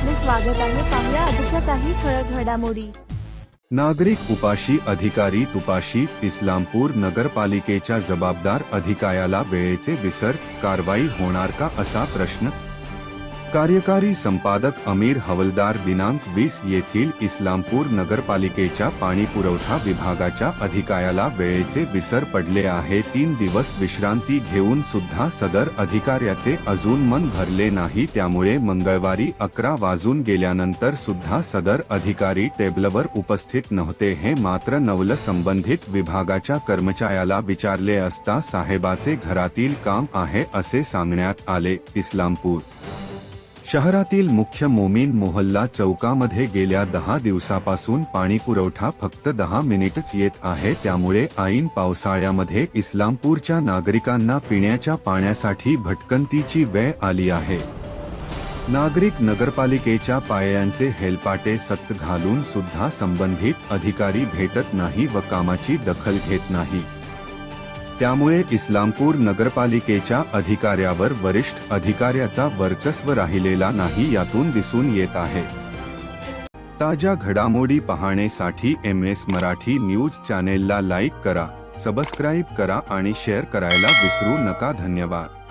स्वागत आहे. पाहुया आजच्या काही ठळक घडामोडी. नागरिक उपाशी अधिकारी तुपाशी इस्लामपूर नगरपालिकेच्या जबाबदार अधिकाऱ्याला वेळेचे विसर कारवाई होणार का असा प्रश्न कार्यकारी संपादक अमीर हवलदार दिनांक वीस येथील इस्लामपूर नगरपालिकेच्या पाणी पुरवठा विभागाच्या अधिकाऱ्याला वेळेचे विसर पडले आहे. तीन दिवस विश्रांती घेऊन सुद्धा सदर अधिकाऱ्याचे अजून मन भरले नाही. त्यामुळे मंगळवारी अकरा वाजून गेल्यानंतर सुद्धा सदर अधिकारी टेबलवर उपस्थित नव्हते. हे मात्र नवल संबंधित विभागाच्या कर्मचाऱ्याला विचारले असता साहेबाचे घरातील काम आहे असे सांगण्यात आले. इस्लामपूर शहरातील मुख्य मोमीन मोहल्ला चौकामध्ये गेल्या दहा दिवसापासून पाणी पुरवठा फक्त दहा मिनिटच येत आहे. त्यामुळे ऐन पावसाळ्यामध्ये इस्लामपूरच्या नागरिकांना पिण्याच्या पाण्यासाठी भटकंतीची वेळ आली आहे. नागरिक नगरपालिकेच्या पायांचे हेलपाटे सक्त घालून सुद्धा संबंधित अधिकारी भेटत नाही व कामाची दखल घेत नाही. त्यामुळे इस्लामपूर नगरपालिकेच्या अधिकाऱ्यावर वरिष्ठ अधिकाऱ्याचा वर्चस्व राहिलेला नाही यातून दिसून येत आहे. ताज्या घडामोडी पाहण्यासाठी एम एस मराठी न्यूज चॅनेलला लाईक करा सबस्क्राईब करा आणि शेअर करायला विसरू नका. धन्यवाद.